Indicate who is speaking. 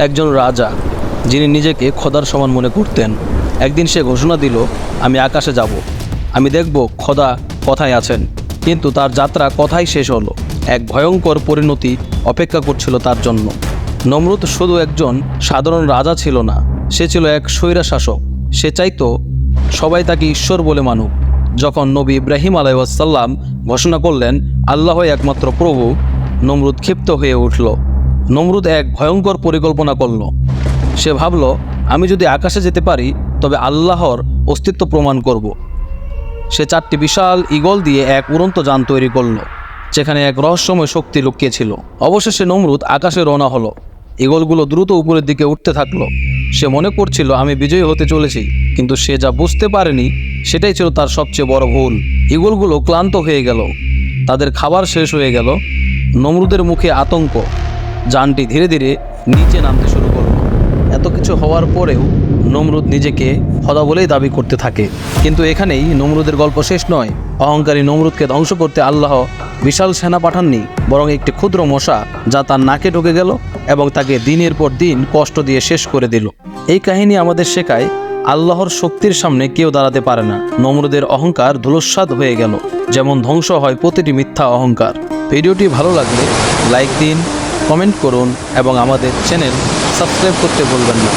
Speaker 1: একজন রাজা, যিনি নিজেকে খোদার সমান মনে করতেন। একদিন সে ঘোষণা দিল, আমি আকাশে যাব। আমি দেখব খোদা কথায় আছেন। কিন্তু তার যাত্রা কথাই শেষ হলো? এক ভয়ঙ্কর পরিণতি অপেক্ষা করছিল তার জন্য। নমরুদ শুধু একজন সাধারণ রাজা ছিল না, সে ছিল এক স্বৈরা শাসক সে চাইতো সবাই তাকে ঈশ্বর বলে মানুক। যখন নবী ইব্রাহিম আলাইসাল্লাম ঘোষণা করলেন আল্লাহ একমাত্র প্রভু, নমরুদ ক্ষিপ্ত হয়ে উঠল। নমরুদ এক ভয়ঙ্কর পরিকল্পনা করল। সে ভাবল, আমি যদি আকাশে যেতে পারি, তবে আল্লাহর অস্তিত্ব প্রমাণ করব। সে চারটি বিশাল ইগল দিয়ে এক উড়ন্ত যান তৈরি করল, যেখানে এক রহস্যময় শক্তি লুকিয়ে ছিল অবশেষে নমরুদ আকাশে রওনা হলো। ইগলগুলো দ্রুত উপরের দিকে উঠতে থাকল। সে মনে করছিল, আমি বিজয়ী হতে চলেছি। কিন্তু সে যা বুঝতে পারেনি, সেটাই ছিল তার সবচেয়ে বড় ভুল। ইগলগুলো ক্লান্ত হয়ে গেল। তাদের খাবার শেষ হয়ে গেল। নমরুদের মুখে আতঙ্ক। যানটি ধীরে ধীরে নিচে নামতে শুরু করল। এত কিছু হওয়ার পরেও নমরুদ নিজেকে খোদা বলেই দাবি করতে থাকে। কিন্তু এখানেই নমরুদের গল্প শেষ নয়। অহংকারী নমরুদকে ধ্বংস করতে আল্লাহ বিশাল সেনা পাঠাননি, বরং একটি ক্ষুদ্র মশা যা তার নাকে ঢুকে গেল এবং তাকে দিনের পর দিন কষ্ট দিয়ে শেষ করে দিল। এই কাহিনী আমাদের শেখায় আল্লাহর শক্তির সামনে কেউ দাঁড়াতে পারে না। নমরুদের অহংকার ধুলস্বাদ হয়ে গেল। যেমন ধ্বংস হয় প্রতিটি মিথ্যা অহংকার। ভিডিওটি ভালো লাগলে লাইক দিন কমেন্ট করুন এবং আমাদের চ্যানেল সাবস্ক্রাইব করতে ভুলবেন না।